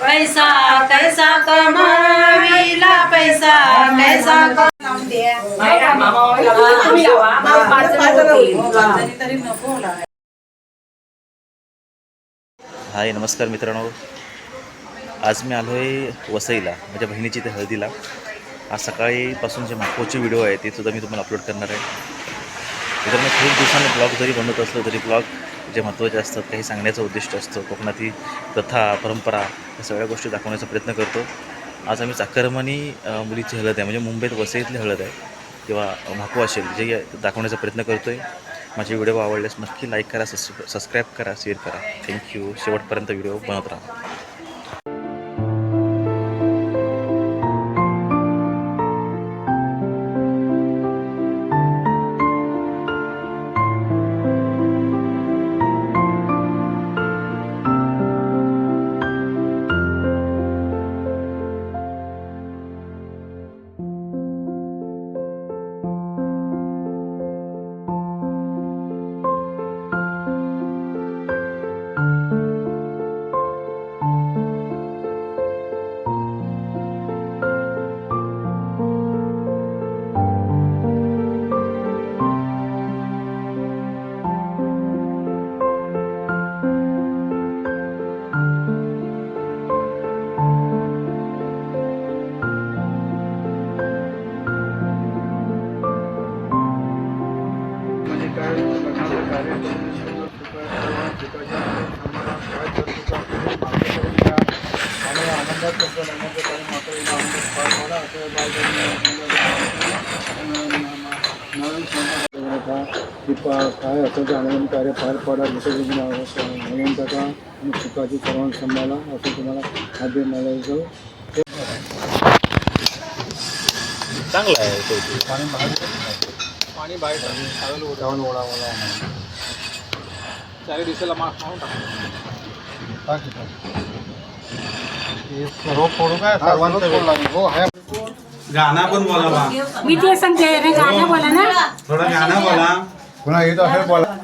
पैसा कैसा कमाविला पैसा कैसा हाय नमस्कार मित्रांनो. आज मी आलो आहे वसईला माझ्या बहिणीची ते हळदीला. आज सकाळीपासून जे मागोचे व्हिडिओ आहे ते सुद्धा मी तुम्हाला अपलोड करणार आहे. मित्रांनो खूप दिवसांनी ब्लॉग जरी बनवत असलो तरी ब्लॉग जे महत्त्वाचे असतात काही सांगण्याचं उद्दिष्ट असतं कोकणातील प्रथा परंपरा या सगळ्या गोष्टी दाखवण्याचा प्रयत्न करतो. आज आम्ही चाकरमानी मुलीची हळद आहे. म्हणजे मुंबईत वसईतली हळद आहे. किंवा म्हाकू असेल जे दाखवण्याचा प्रयत्न करतो आहे माझे व्हिडिओ आवडल्यास नक्की लाईक करा सबस् सबस्क्राईब करा शेअर करा. थँक्यू शेवटपर्यंत व्हिडिओ बनवत राहा. की पा काय ते आनंद कार्य पार पडा विसर्जन आनंदाचा आणि सुखाची सर्वांना सांभाळा असं तुम्हाला आधी म्हणायचं चांगला आहे पाणी बाहेर पाणी बाहेर चावल चावल ओढा. ओढा चारी दिवसाला मास्क मारून टाक. सर्व फोडू काय? सर्वांचं हो आहे. गाणं पण बोला बा. मी ते सांगते गाणं बोला ना. थोडं गाणं बोला. पुन्हा येतो असेल बोला.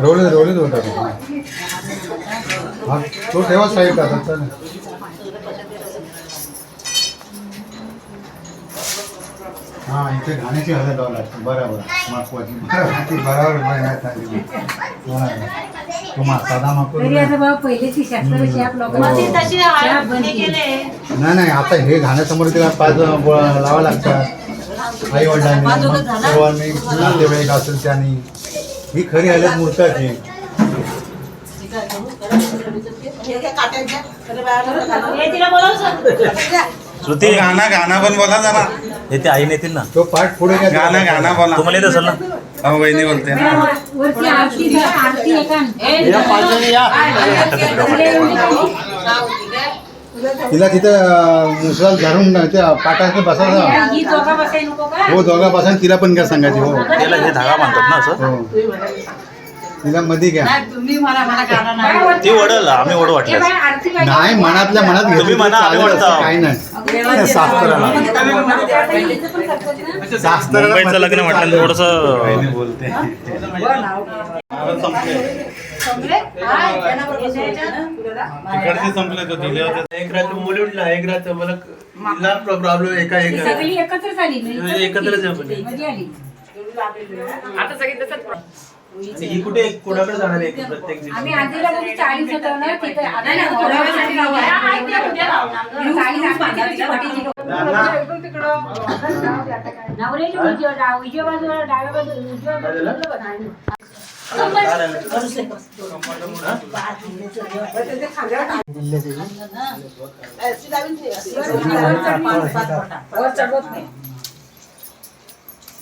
रोवले रोवले होता हा तो ठेवा साईड आता. हा इथे घाण्याची हळद लावला लागते बरोबर. माकवाची बरोबर. ती बरोबर मेहनत झाली. बरोबर. तुम्हा साधा माकून तरी आता बाबा पहिलेची शास्त्र शाप लोकांची. हो. शाप बनती. नाही नाही आता हे घाण्यासमोर तिला पाच लावा लागतात. आई वडिलांनी सर्वांनी नातेवाईक असेल त्यांनी. ही खरी हळद मूर्ताची श्रुती गाणं गाणं पण बोला जरा. हे ते आई नेतील ना? तो पाठ पुढे घ्या. गाणं गाणं बोला. तुम्हाला येत असेल ना? अहो वहिनी बोलते ना. वरती आरती द्या, आरती एका तिला तिथं मुसळात धरून त्या पाठात बसायचं ही दोघा बसाय नको का? हो दोघा बसा तिला पण घ्या सांगायची हो. त्याला हे धागा बांधतात ना असं? हो. तिला मध्ये घ्या. काय ती वडल आम्ही आरती पाहिजे. नाही मनातल्या मनात घेतली तुम्ही म्हणा, तर चालेल, आम्ही. काही नाही. लग्न म्हटलं थोडस बोलते. तिकडचे संपले तो दिले होते एक रात्र मुली उठला एक रात्र मला प्रॉब्लेम एका ही एकत्र झाली म्हणजे एकत्रच म्हणजे. मध्ये आली ही कुठे कोणाकडे जाणार आहे प्रत्येक? आम्ही आधीला बघू चाळीस होतो ना तिथे आता वडावळ्यासाठी लावू. चाळीस आंब्याची पटीची लोकं. नवऱ्याची उजव्या डाव- उजव्या बाजूला डाव्या बाजूला उजव्या बाजूला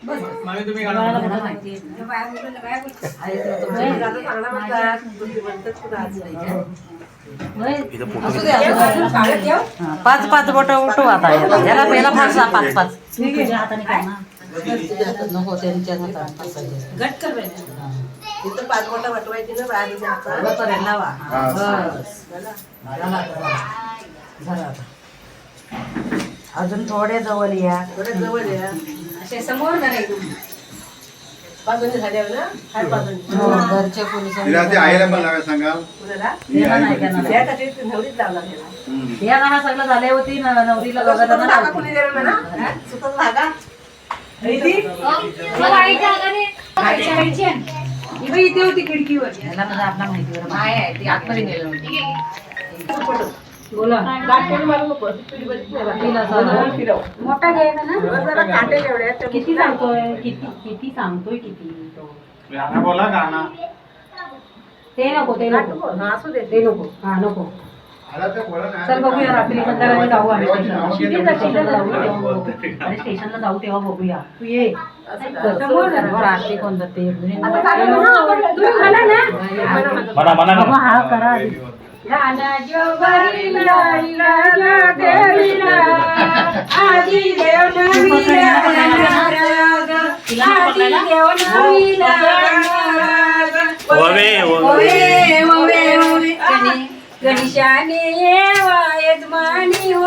पाच पाच तू तुझ्या हाताने कर ना. नको त्यांच्या हातात पाच सहा दिवस. गट कर बरं, लावा. हा, बस. झालं आता. झालं आता. अजून थोडे जवळ या. असे समोर धरायचं. हो, तिला ते आईला पण नाही. याला हा सगळं झाले होती न- नवरीला आईच्या हाताने आहे. ही? बाई इथे होती खिडकीवर. याला म्हणजे आपला माहिती बरं. आहे. आहे ती आतमध्ये नेलं होती. सांगा. मोठा घ्यायचा ना? किती सांगतोय? किती किती सांगतोय किती? तो गाणं बोला गाणं. ते नको ते नको. ते नको. हा नको. चल बघूया. रात्री संध्याकाळी जाऊ आम्ही स्टेशनला. जाऊ तेव्हा बघू. अरे स्टेशनला जाऊ तेव्हा बघूया. तू ये. रात्री कोणतं ते हा करा आधी. जोगरीला, जोगरीला, आधी देव नवीला आधी देव नवीला ओवे, ओवे, ओवे. गणेशाने येवा यजमानी हो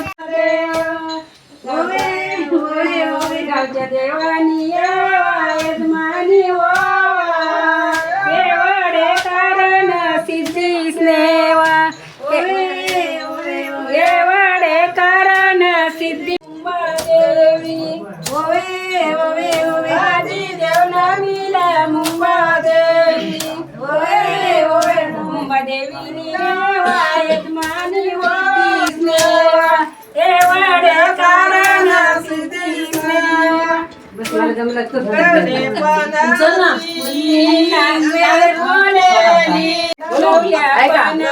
नामीला गावचा देव ओवे ओवे ओवे बस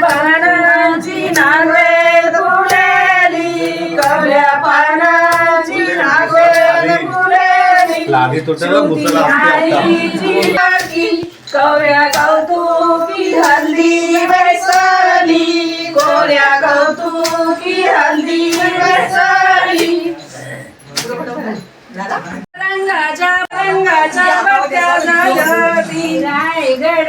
पानाची नागवे फुलेली कवल्या पानाची नागवे फुलेली लादी तुटलं मुसला कवऱ्या कौतुकी हल्ली बैसाली. कोऱ्या कौतुकी हल्ली बैसाली. रंगाच्या रंगाच्या बत्या जागती रायगड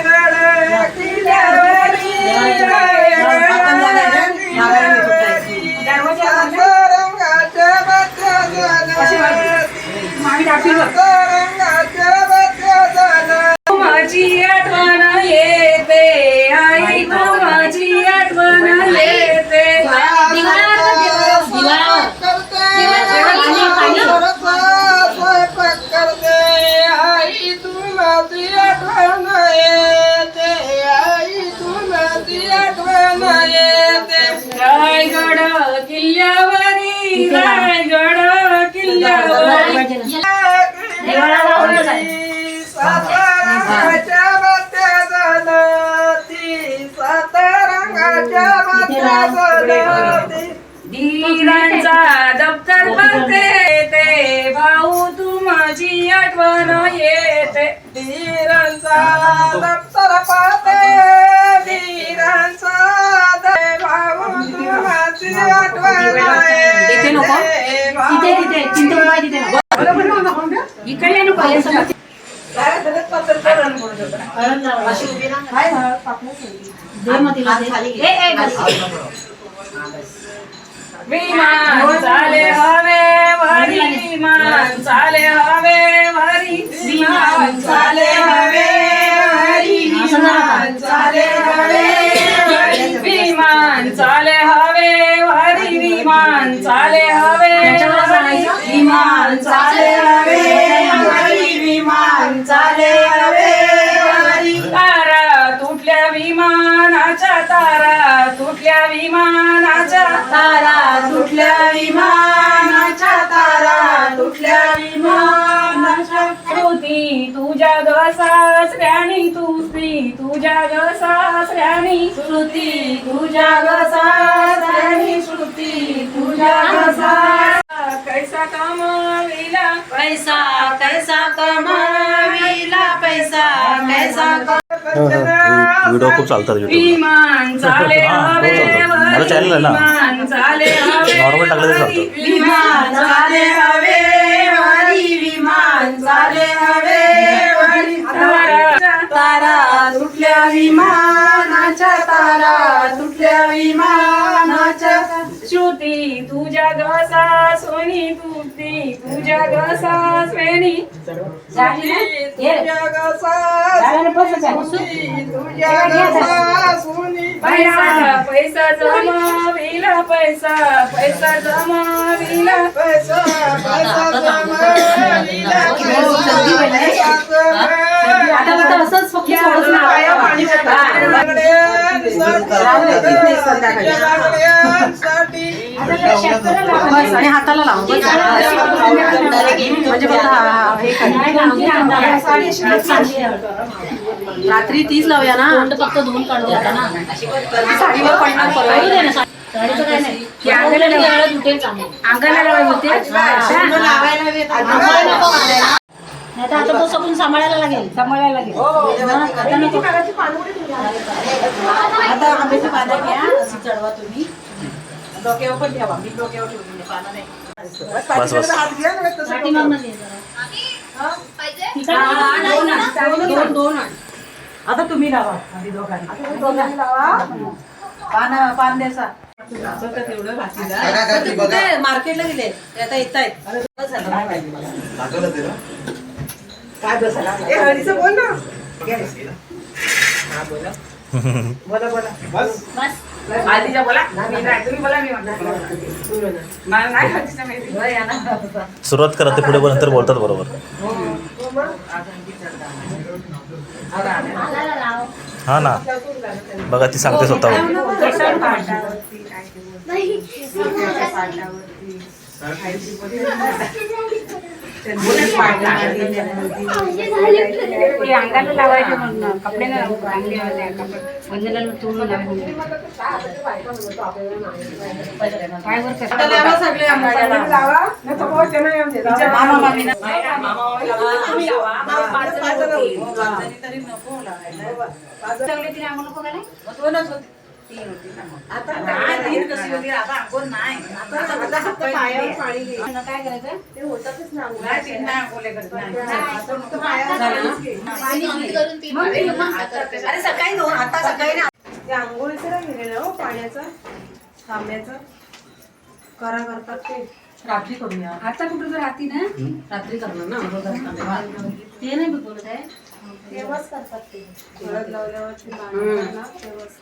धीरांचा दप्तर भरते ते. भाऊ तू माझी आठवण येते. धीरांचा दप्तर पाहते धीरांचा भाऊ तू माझी आठवण चिंतन तिथे नको इकडे नको. हे सगळं दे मग तिला दे. ए, ए, बस. विमान चाले हवे वारी विमान चाले हवे वारी विमान चाले हवे विमान चाले हवे वारी विमान चाले हवे विमान चाले हवे त्याच्यावर सांगायचं? विमान चाले हवे वारी विमान चाले तुटल्या विमानाच्या तारा तुटल्या विमानाच्या तारा तुटल्या विमानाच्या श्रुती तुझ्या ग सासऱ्यानी तुझी तुझ्या ग सासऱ्यानी श्रुती तुझ्या ग सासऱ्यानी श्रुती तुझ्या ग सास कैसा कमाविला पैसा कैसा कमाविला पैसा कैसा व्हिडिओ खूप चालतात युट्यूब विमान माझं channel आहे ना. विमान Normal टाकलं तरी चालतं. विमान विमान तारा तुटल्या विमानाच्या तारा तुटल्या विमानाच्या श्रुती तुझ्या गसा सोनी तुझी तुझ्या गसा सोनी. तुझ्या गसा पैसा पैसा. जमाविला पैसा. पैसा जमाविला पैसा पैसा जमाविला असंच फक्त. बस आणि हाताला लाव बस. म्हणजे. रात्री तीच लावूया ना. फक्त धुवून काढू आता ना. साडीवर पडणार परवा. अंगाला लावायला होते. आता तो सगळं सांभाळायला लागेल. सांभाळायला लागेल. आता नको. आता आंब्याची पानं घ्या अशी चढवा तुम्ही. डोक्यावर पण ठेवा. मी डोक्यावर ठेवली पानं नाही. बस बस पाठीमागनं दे जरा. तिकडे दोन दोन आण. आता तुम्ही लावा आधी दोघांनी. पान पान द्याचा कुठे मार्केटला गेले. ते आता येत आहेत काय बसायला ए, हळदीचं बोल ना. हा, बोला. बोला बोला. बस. आधीच्या बोला. मी नाही तुम्ही बोला मी म्हणणार मला नाही हळदीचं माहिती. बरं, या ना. सुरुवात करा ते पुढे नंतर बोलतात बरोबर. हाताला लाव. हा ना. बघा ती सांगते स्वतःहून अंगाला लावायचे म्हणून कपडे वंदनाला सगळे अंगाला. मामीना. तुम्ही लावा. जण होती. ना. आता काय कशी आता अंघोळ नाही आता आता फक्त पायावर पाणी घे. काय करायचं नाही, तीनदा अंघोळ्या करत नाही. आता फक्त पायावर झालं ना? घे. अरे, अरे सकाळी दोन आता सकाळी नाही. ते आंघोळीचं नाही गेलेलं हो पाण्याचं तांब्याचं करा करतात ते रात्री करूया आता कुठं तर राहती ना रात्री करणार ना आंघोळ करताना. ते नाही बोलत आहे तेव्हाच करतात ते. हळद लावल्यावर ते बांधतात ना, तेव्हाच